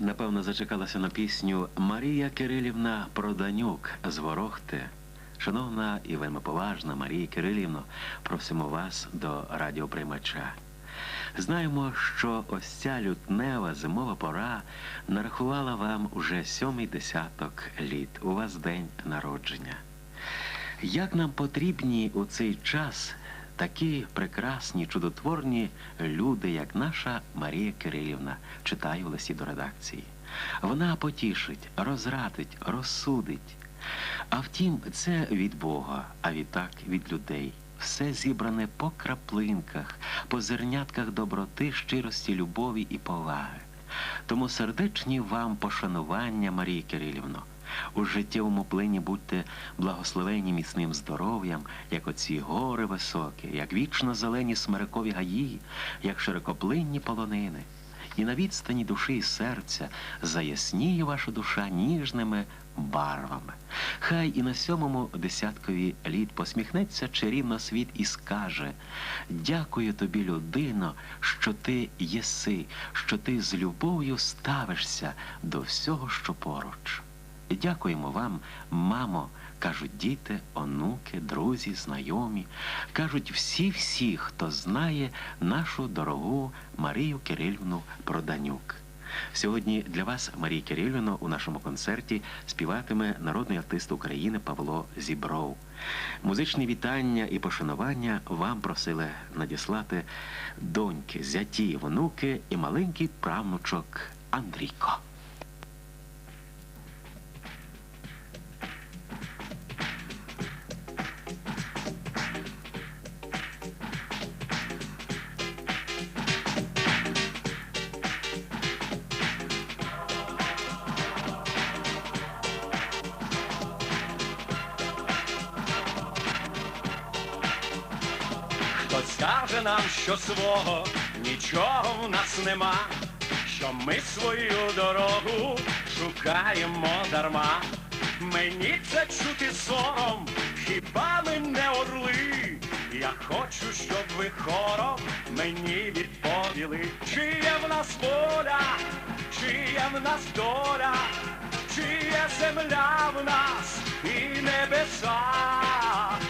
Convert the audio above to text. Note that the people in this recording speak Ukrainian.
напевно, зачекалася на пісню Марія Кирилівна Проданюк з Ворохти. Шановна і вельми поважна Марія Кирилівно, просимо вас до радіоприймача. Знаємо, що ось ця лютнева зимова пора нарахувала вам уже сьомий десяток літ. У вас день народження. Як нам потрібні у цей час такі прекрасні, чудотворні люди, як наша Марія Кирилівна, читаю в листі до редакції. Вона потішить, розрадить, розсудить. А втім, це від Бога, а відтак від людей. Все зібране по краплинках, по зернятках доброти, щирості, любові і поваги. Тому сердечні вам пошанування, Марії Кирилівно. У життєвому плині будьте благословені міцним здоров'ям, як оці гори високі, як вічно зелені смерекові гаї, як широкоплинні полонини. І на відстані душі і серця заясніє ваша душа ніжними барвами. Хай і на сьомому десяткові літ посміхнеться чарівно світ і скаже: Дякую тобі, людино, що ти єси, що ти з любов'ю ставишся до всього, що поруч. Дякуємо вам, мамо, кажуть діти, онуки, друзі, знайомі, кажуть всі-всі, хто знає нашу дорогу Марію Кирилівну Проданюк. Сьогодні для вас, Марія Кирилівна, у нашому концерті співатиме народний артист України Павло Зібров. Музичні вітання і пошанування вам просили надіслати доньки, зяті, внуки і маленький правнучок Андрійко. Скаже нам, що свого нічого в нас нема, що ми свою дорогу шукаємо дарма. Мені це чути сором, хіба ми не орли? Я хочу, щоб ви хором мені відповіли, чи є в нас воля, чи є в нас доля, чи є земля в нас і небеса.